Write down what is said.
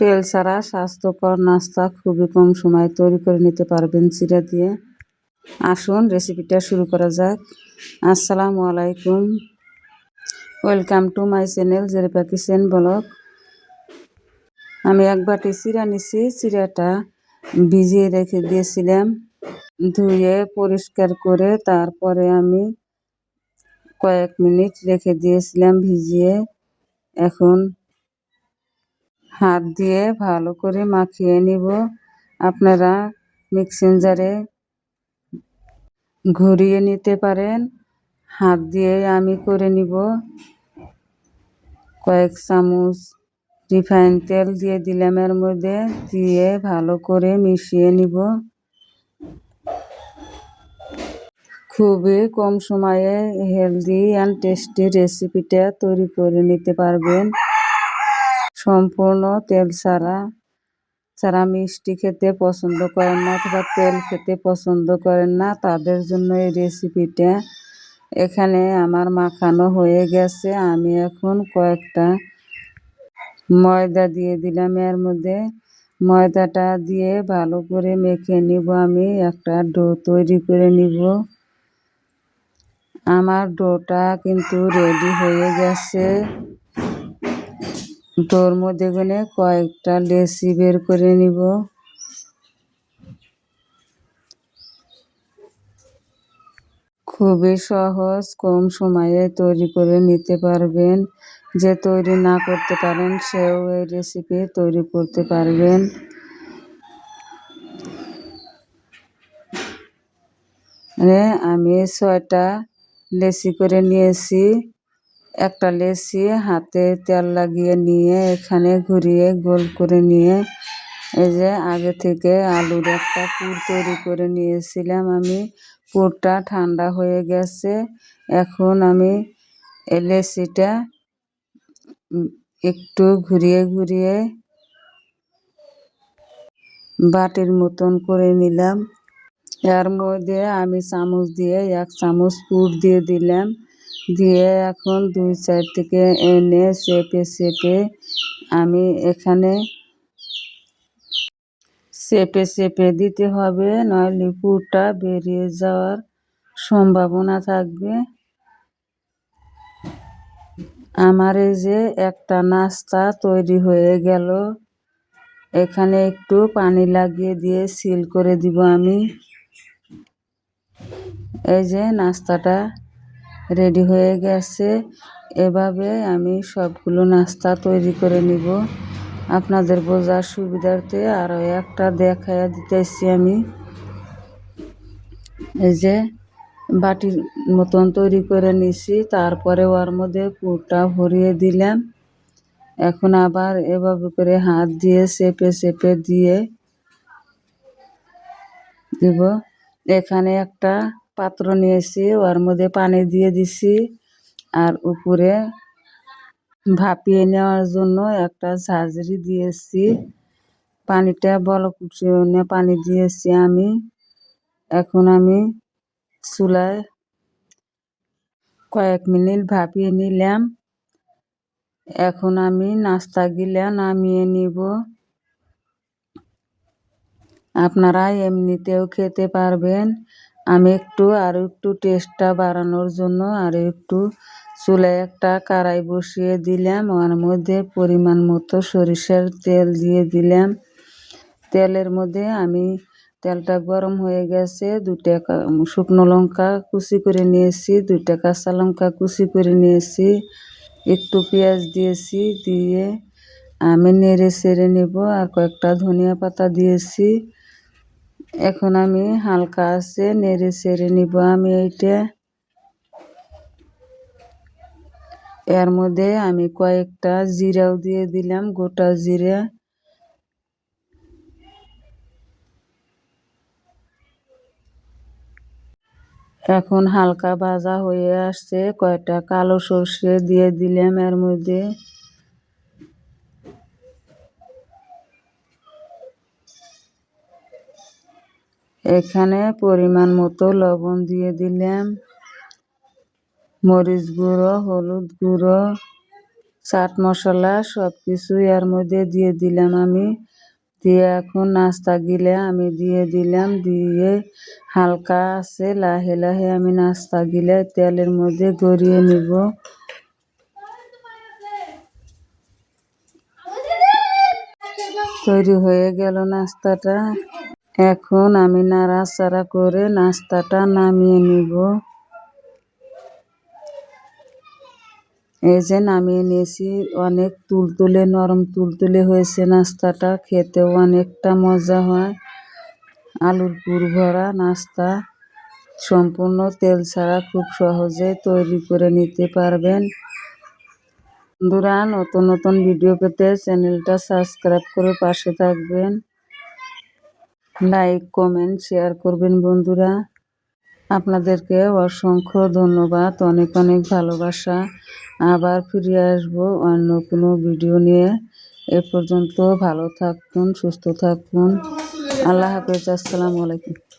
তেল ছাড়া স্বাস্থ্যকর নাস্তা খুবই কম সময়ে তৈরি করে নিতে পারবেন চিরা দিয়ে। আসুন রেসিপিটা শুরু করা যাক। আসসালামু আলাইকুম। ওয়েলকাম টু মাই চ্যানেল জেরিপা কিচেন ব্লগ আমি এক বাটি চিরা নিছি, চিরাটা ভিজিয়ে রেখে দিয়েছিলাম। ধুয়ে পরিষ্কার করে তারপরে আমি কয়েক মিনিট রেখে দিয়েছিলাম ভিজিয়ে। এখন হাত দিয়ে ভালো করে মাখিয়ে নিব। আপনারা মিক্সিং জারে ঘুরিয়ে নিতে পারেন। হাত দিয়ে আমি করে নিব। কয়েক চামচ রিফাইন তেল দিয়ে দিলাম এর মধ্যে, দিয়ে ভালো করে মিশিয়ে নিব। খুবই কম সময়ে হেলদি অ্যান্ড টেস্টি রেসিপিটা তৈরি করে নিতে পারবেন। সম্পূর্ণ তেল ছাড়া, যারা মিষ্টি খেতে পছন্দ করেন না অথবা তেল খেতে পছন্দ করেন না, তাদের জন্য এই রেসিপিটা এখানে আমার মাখানো হয়ে গেছে। আমি এখন কয়েকটা ময়দা দিয়ে দিলাম। এর মধ্যে ময়দাটা দিয়ে ভালো করে মেখে নিব আমি। একটা ডো তৈরি করে নিব। আমার ডোটা কিন্তু রেডি হয়ে গেছে। ডোর মধ্যে গুনে কয়েকটা লেসি বের করে নিব। খুবই সহজ, কম সময়ে তৈরি করে নিতে পারবেন। যে তৈরি না করতে পারেন, সেও এই রেসিপি তৈরি করতে পারবেন। আমি ছয়টা লেসি করে নিয়েছি। একটা লেসি হাতে তেল লাগিয়ে নিয়ে এখানে ঘুরিয়ে গোল করে নিয়ে এই যে আগে থেকে আলুর একটা পুর তৈরি করে নিয়েছিলাম আমি। পুরটা ঠান্ডা হয়ে গেছে। এখন আমি লেসিটা একটু ঘুরিয়ে ঘুরিয়ে বাটির মতন করে নিলাম। এর মধ্যে আমি চামচ দিয়ে এক চামচ পুর দিয়ে দিলাম। দিয়ে এখন দুই সাইড থেকে এনে চেপে চেপে আমি এখানে চেপে চেপে দিতে হবে, নইলে পুরটা বেরিয়ে যাওয়ার সম্ভাবনা থাকবে। আমার এই যে একটা নাস্তা তৈরি হয়ে গেল। এখানে একটু পানি লাগিয়ে দিয়ে সিল করে দিব আমি। এই যে নাস্তাটা রেডি হয়ে গেছে। এভাবে আমি সবগুলো নাস্তা তৈরি করে নিব। আপনাদের বোঝার সুবিধার্থে আরও একটা দেখাইয়া দিতেছি আমি। এই যে বাটির মতন তৈরি করে নিছি, তারপরে ওর মধ্যে পুরটা ভরিয়ে দিলাম। এখন আবার এভাবে করে হাত দিয়ে চেপে চেপে দিয়ে দিব। এখানে একটা পাত্র নিয়েছি ওর মধ্যে পানি দিয়ে দিছি আর উপরে ভাপিয়ে নেওয়ার জন্য একটা ঝাঁঝরি দিয়েছি পানিটা বলক উঠিয়ে পানি দিয়েছি আমি। এখন আমি চুলায় কয়েক মিনিট ভাপিয়ে নিলাম। এখন আমি নাস্তা গিলা নামিয়ে নিব। আপনারা এমনিতেও খেতে পারবেন। আমি একটু আরও একটু টেস্টটা বাড়ানোর জন্য আরও একটু চুলায় একটা কড়াই বসিয়ে দিলাম ওর মধ্যে পরিমাণ মতো সরিষার তেল দিয়ে দিলাম। তেলের মধ্যে আমি তেলটা গরম হয়ে গেছে দুটা শুকনো লঙ্কা কুচি করে নিয়েছি, দুইটা কাঁচা লঙ্কা কুচি করে নিয়েছি, একটু পেঁয়াজ দিয়েছি, দিয়ে আমি নেড়ে সেড়ে নেব আর কয়েকটা ধনিয়া পাতা দিয়েছি। এখন আমি হালকা আছে, নেড়ে সেড়ে নিব। আমি এইটা এর মধ্যে আমি কয়েকটা জিরাও দিয়ে দিলাম, গোটা জিরা। এখন হালকা ভাজা হয়ে আসছে, কয়েকটা কালো সর্ষে দিয়ে দিলাম এর মধ্যে। এখানে পরিমাণ মতো লবণ দিয়ে দিলাম। মরিচ গুঁড়ো, হলুদ গুঁড়ো, চাট মশলা সব কিছুই এর মধ্যে দিয়ে দিলাম আমি। দিয়ে এখন নাস্তা গিলে আমি দিয়ে দিলাম, দিয়ে হালকা আছে, লাহে লাহে আমি নাস্তা গিলে তেলের মধ্যে গড়িয়ে নিব। তৈরি হয়ে গেল নাস্তাটা। এখন আমি নাড়াচাড়া করে নাস্তাটা নামিয়ে নিব। এই যে নামিয়ে নিয়েছি, অনেক তুলতুলে, নরম তুলতুলে হয়েছে নাস্তাটা, খেতেও অনেকটা মজা হয়। আলুর পুর ভরা নাস্তা, সম্পূর্ণ তেল ছাড়া খুব সহজে তৈরি করে নিতে পারবেন। বন্ধুরা, নতুন নতুন ভিডিও পেতে চ্যানেলটা সাবস্ক্রাইব করে পাশে থাকবেন। লাইক কমেন্ট শেয়ার করবেন বন্ধুরা। আপনাদেরকে অসংখ্য ধন্যবাদ, অনেক অনেক ভালোবাসা। আবার ফিরে আসব অন্য কোনো ভিডিও নিয়ে। এ পর্যন্ত ভালো থাকুন, সুস্থ থাকুন। আল্লাহ হাফেজ, আসসালামু আলাইকুম।